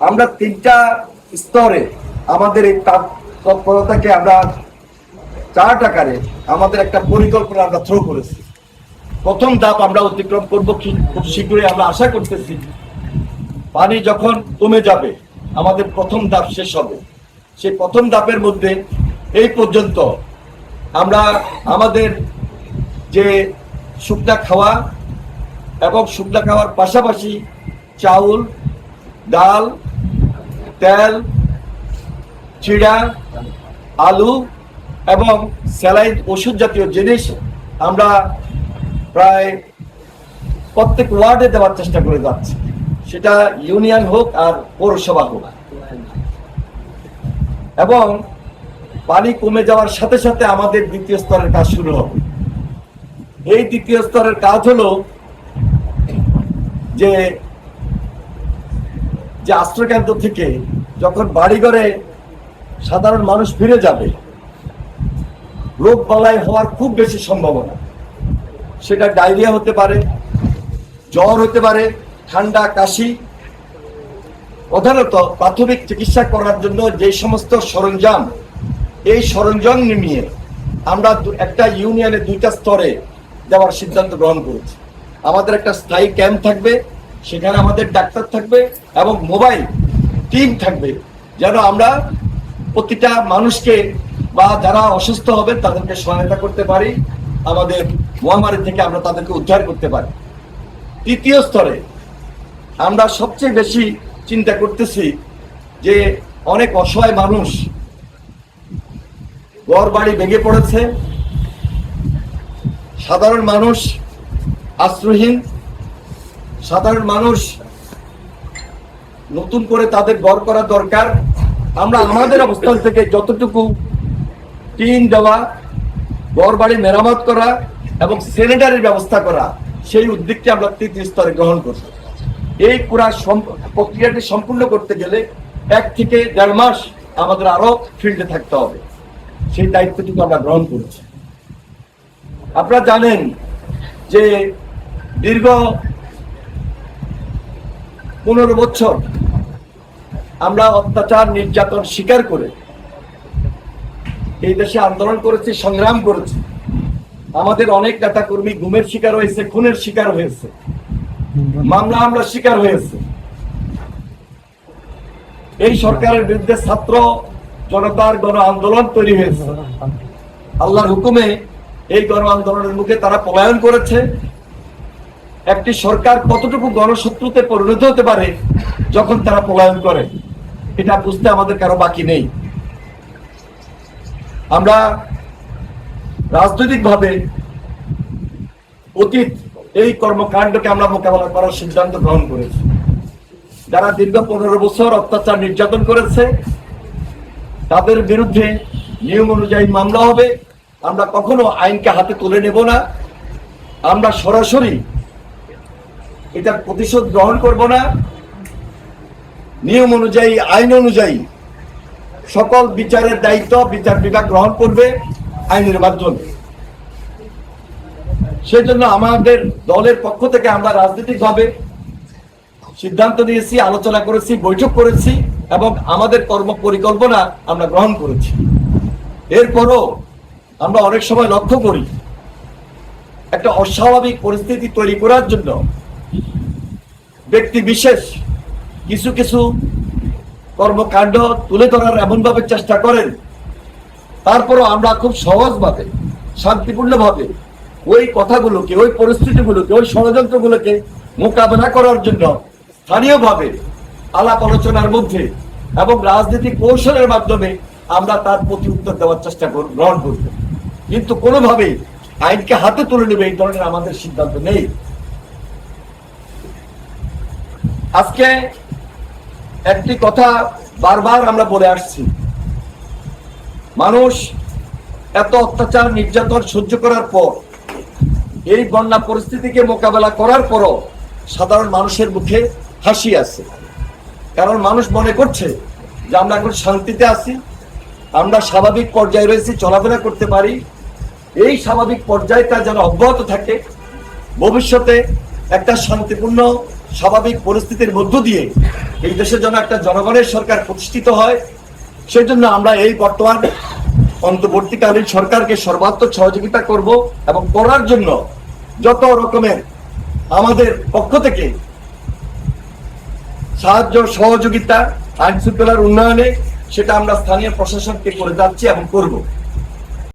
আমরা তিনটা স্তরে আমাদের এই তৎপরতাকে আমরা চার্ট আকারে আমাদের একটা পরিকল্পনা আমরা থ্রো করেছি। প্রথম ধাপ আমরা অতিক্রম করব খুব শীঘ্রই আমরা আশা করতেছি, পানি যখন কমে যাবে, আমাদের প্রথম ধাপ শেষ হবে। সেই প্রথম ধাপের মধ্যে এই পর্যন্ত আমরা আমাদের যে শুকনা খাওয়া এবং শুকনা খাওয়ার পাশাপাশি চাউল, ডাল তেল, চিড়া, আলু এবং স্যালাইন ওষুধ জাতীয় জিনিস আমরা প্রায় প্রত্যেক ওয়ার্ডে দেওয়ার চেষ্টা করে যাচ্ছি। সেটা ইউনিয়ন হোক আর পৌরসভা হোক। এবং পানি কমে যাওয়ার সাথে সাথে আমাদের দ্বিতীয় স্তরের কাজ শুরু হবে। এই দ্বিতীয় স্তরের কাজ হলো যে যে আশ্রয়কেন্দ্র থেকে যখন বাড়িঘরে সাধারণ মানুষ ফিরে যাবে রোগ বালাই হওয়ার খুব বেশি সম্ভাবনা। সেটা ডায়রিয়া হতে পারে, জ্বর হতে পারে, ঠান্ডা, কাশি। প্রধানত প্রাথমিক চিকিৎসা করার জন্য যে সমস্ত সরঞ্জাম, এই সরঞ্জাম নিয়ে আমরা একটা ইউনিয়নে দুইটা স্তরে দেওয়ার সিদ্ধান্ত গ্রহণ করেছি। আমাদের একটা স্থায়ী ক্যাম্প থাকবে সেখানে আমাদের ডাক্তার থাকবে এবং মোবাইল টিম থাকবে, যেন আমরা প্রতিটা মানুষকে বা যারা অসুস্থ হবে তাদেরকে সহায়তা করতে পারি, আমাদের মহামারী থেকে আমরা তাদেরকে উদ্ধার করতে পারি। তৃতীয় স্তরে আমরা সবচেয়ে বেশি চিন্তা করতেছি যে অনেক অসহায় মানুষ ঘর বাড়ি ভেঙে পড়েছে। সাধারণ মানুষ আশ্রয়হীন। সাধারণ মানুষ নতুন করে তাদের ঘর করা দরকার। আমরা আমাদের অবস্থান থেকে যতটুকু টিন দেওয়া ঘর বাড়ি মেরামত করা এবং স্যানিটারির ব্যবস্থা করা, সেই উদ্যোগটি আমরা তৃতীয় স্তরে গ্রহণ করছি এই পুরা প্রক্রিয়াটি সম্পূর্ণ করতে গেলে এক থেকে দেড় মাস আমাদের আরও ফিল্ডে থাকতে হবে। সেই দায়িত্বটুকু আমরা গ্রহণ করেছি। আপনারা জানেন যে দীর্ঘ পনেরো বছর আমরা অত্যাচার, নির্যাতন স্বীকার করে এই দেশে আন্দোলন করেছি, সংগ্রাম করেছি। আমাদের অনেক নেতা কর্মী গুমের শিকার হয়েছে, খুনের শিকার হয়েছে। মামলা আমরা শিকার হয়েছে। এই সরকারের বিরুদ্ধে ছাত্র জনতার গণ আন্দোলন তৈরি হয়েছে। আল্লাহর হুকুমে এই গণ আন্দোলনের মুখে তারা পলায়ন করেছে। একটি সরকার কতটুকু গণশত্রুতে পরিণত হতে পারে যখন তারা পলায়ন করে, এটা বুঝতে আমাদের কারও বাকি নেই। আমরা রাজনৈতিকভাবে অতীত এই কর্মকাণ্ডকে আমরা মোকাবেলা করার সিদ্ধান্ত গ্রহণ করেছি। যারা দীর্ঘ পনেরো বছর অত্যাচার নির্যাতন করেছে, তাদের বিরুদ্ধে নিয়ম অনুযায়ী মামলা হবে। আমরা কখনো আইনকে হাতে তুলে নেব না। আমরা সরাসরি এটার প্রতিশোধ গ্রহণ করব না। নিয়ম অনুযায়ী, আইন অনুযায়ী সকল বিচারের দায়িত্ব বিচার বিভাগ গ্রহণ করবে আইনের মাধ্যমে সেই জন্য আমাদের দলের পক্ষ থেকে আমরা রাজনৈতিকভাবে সিদ্ধান্ত নিয়েছি, আলোচনা করেছি, বৈঠক করেছি এবং আমাদের কর্ম পরিকল্পনা আমরা গ্রহণ করেছি। এরপরও আমরা অনেক সময় লক্ষ্য করি, একটা অস্বাভাবিক পরিস্থিতি তৈরি করার জন্য ব্যক্তি বিশেষ কিছু কিছু কর্মকাণ্ড তুলে ধরার এমনভাবে চেষ্টা করেন, তারপরও আমরা খুব সহজভাবে, শান্তিপূর্ণভাবে ওই কথাগুলোকে, ওই পরিস্থিতিগুলোকে, ওই ষড়যন্ত্রগুলোকে মোকাবেলা করার জন্য স্থানীয়ভাবে আলাপ আলোচনার মধ্যে এবং রাজনৈতিক কৌশলের মাধ্যমে আমরা তার প্রতি উত্তর দেওয়ার চেষ্টা গ্রহণ করব। কিন্তু কোনোভাবেই আইনকে হাতে তুলে নেবে এই ধরনের আমাদের সিদ্ধান্ত নেই। আজকে একটি কথা বারবার আমরা বলে আসছি। মানুষ এত অত্যাচার, নির্যাতন সহ্য করার পর, এই বন্যা পরিস্থিতিকে মোকাবেলা করার পরও সাধারণ মানুষের মুখে হাসি আছে। কারণ মানুষ মনে করছে যে আমরা এখন শান্তিতে আছি, আমরা স্বাভাবিক পর্যায়ে রয়েছি, চলাফেরা করতে পারি। এই স্বাভাবিক পর্যায়টা যেন অব্যাহত থাকে, ভবিষ্যতে একটা শান্তিপূর্ণ স্বাভাবিক পরিস্থিতির মধ্য দিয়ে এই দেশের জন্য একটা জনগণের সরকার প্রতিষ্ঠিত হয়, সেই জন্য আমরা এই বর্তমান অন্তর্বর্তীকালীন সরকারকে সর্বাত্মক সহযোগিতা করব এবং করার জন্য যত রকমের আমাদের পক্ষ থেকে সাহায্য, সহযোগিতা, আইন শৃঙ্খলার উন্নয়নে সেটা আমরা স্থানীয় প্রশাসনকে করে যাচ্ছি এবং করব।